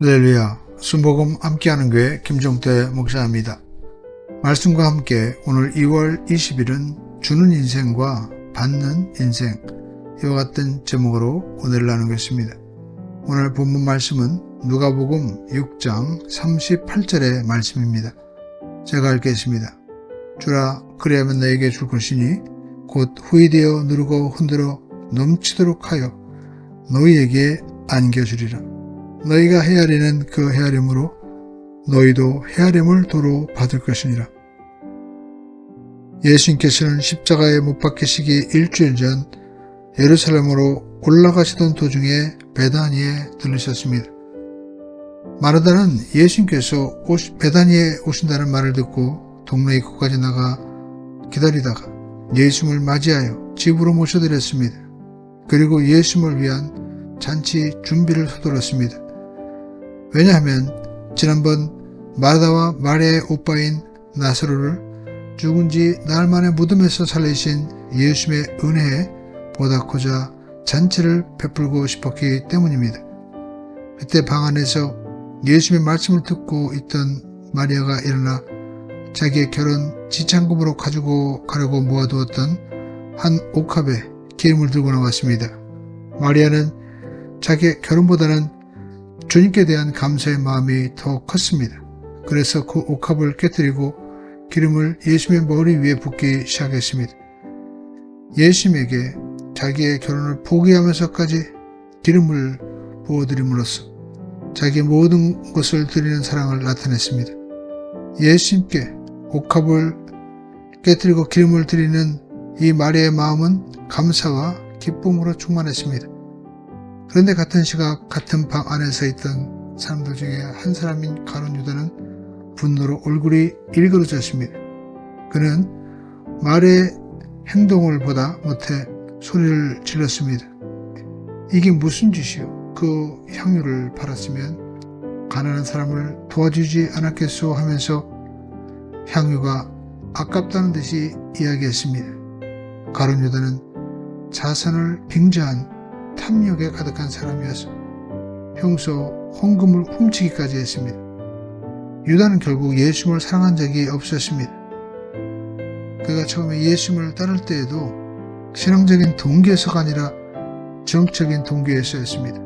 할렐루야 순복음 함께하는 교회 김종태 목사입니다. 말씀과 함께 오늘 2월 20일은 주는 인생과 받는 인생 이와 같은 제목으로 오늘 나누겠습니다. 오늘 본문 말씀은 누가복음 6장 38절의 말씀입니다. 제가 읽겠습니다. 주라 그리하면 너에게 줄 것이니 곧 후이되어 누르고 흔들어 넘치도록 하여 너희에게 안겨주리라. 너희가 헤아리는 그 헤아림으로 너희도 헤아림을 도로 받을 것이니라. 예수님께서는 십자가에 못 박히시기 일주일 전 예루살렘으로 올라가시던 도중에 베다니에 들르셨습니다. 마르다는 예수님께서 베다니에 오신다는 말을 듣고 동네 입구까지 나가 기다리다가 예수님을 맞이하여 집으로 모셔드렸습니다. 그리고 예수님을 위한 잔치 준비를 서둘렀습니다. 왜냐하면 지난번 마다와 마리아의 오빠인 나사로를 죽은 지 나흘 만에 무덤에서 살리신 예수님의 은혜에 보답하고자 잔치를 베풀고 싶었기 때문입니다. 그때 방 안에서 예수님의 말씀을 듣고 있던 마리아가 일어나 자기의 결혼 지창금으로 가지고 가려고 모아두었던 한 옥합에 기름을 들고 나왔습니다. 마리아는 자기의 결혼보다는 주님께 대한 감사의 마음이 더 컸습니다. 그래서 그 옥합을 깨뜨리고 기름을 예수님의 머리 위에 붓기 시작했습니다. 예수님에게 자기의 결혼을 포기하면서까지 기름을 부어드림으로써 자기의 모든 것을 드리는 사랑을 나타냈습니다. 예수님께 옥합을 깨뜨리고 기름을 드리는 이 마리아의 마음은 감사와 기쁨으로 충만했습니다. 그런데 같은 시각 같은 방 안에 서 있던 사람들 중에 한 사람인 가론 유다는 분노로 얼굴이 일그러졌습니다. 그는 말의 행동을 보다 못해 소리를 질렀습니다. 이게 무슨 짓이요? 그 향유를 팔았으면 가난한 사람을 도와주지 않았겠소 하면서 향유가 아깝다는 듯이 이야기했습니다. 가론 유다는 자선을 빙자한 탐욕에 가득한 사람이어서 평소 헌금을 훔치기까지 했습니다. 유다는 결국 예수님을 사랑한 적이 없었습니다. 그가 처음에 예수님을 따를 때에도 신앙적인 동기에서가 아니라 정적인 동기에서였습니다.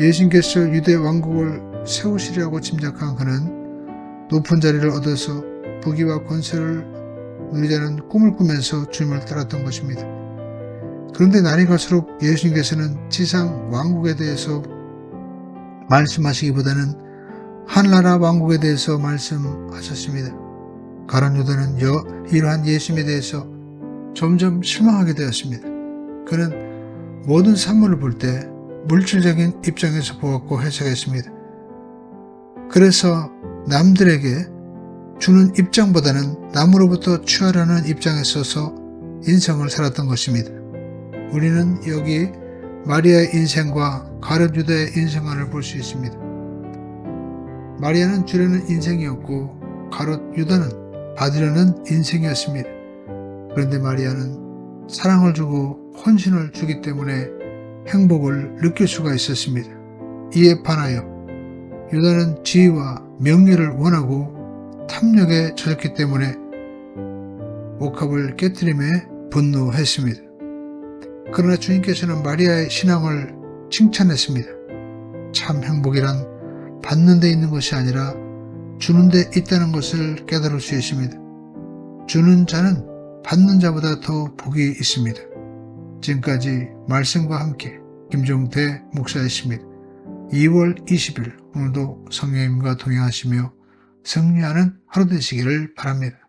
예수님께서 유대 왕국을 세우시려고 짐작한 그는 높은 자리를 얻어서 부귀와 권세를 누리자는 꿈을 꾸면서 주님을 따랐던 것입니다. 그런데 날이 갈수록 예수님께서는 지상 왕국에 대해서 말씀하시기보다는 한나라 왕국에 대해서 말씀하셨습니다. 가론 유다는 여, 이러한 예수님에 대해서 점점 실망하게 되었습니다. 그는 모든 산물을 볼 때 물질적인 입장에서 보았고 해석했습니다. 그래서 남들에게 주는 입장보다는 남으로부터 취하려는 입장에 서서 인생을 살았던 것입니다. 우리는 여기 마리아의 인생과 가룟 유다의 인생관을 볼 수 있습니다. 마리아는 주려는 인생이었고 가롯 유다는 받으려는 인생이었습니다. 그런데 마리아는 사랑을 주고 헌신을 주기 때문에 행복을 느낄 수가 있었습니다. 이에 반하여 유다는 지위와 명예를 원하고 탐욕에 젖었기 때문에 옥합을 깨뜨림에 분노했습니다. 그러나 주님께서는 마리아의 신앙을 칭찬했습니다. 참 행복이란 받는 데 있는 것이 아니라 주는 데 있다는 것을 깨달을 수 있습니다. 주는 자는 받는 자보다 더 복이 있습니다. 지금까지 말씀과 함께 김종태 목사였습니다. 2월 20일 오늘도 성령님과 동행하시며 승리하는 하루 되시기를 바랍니다.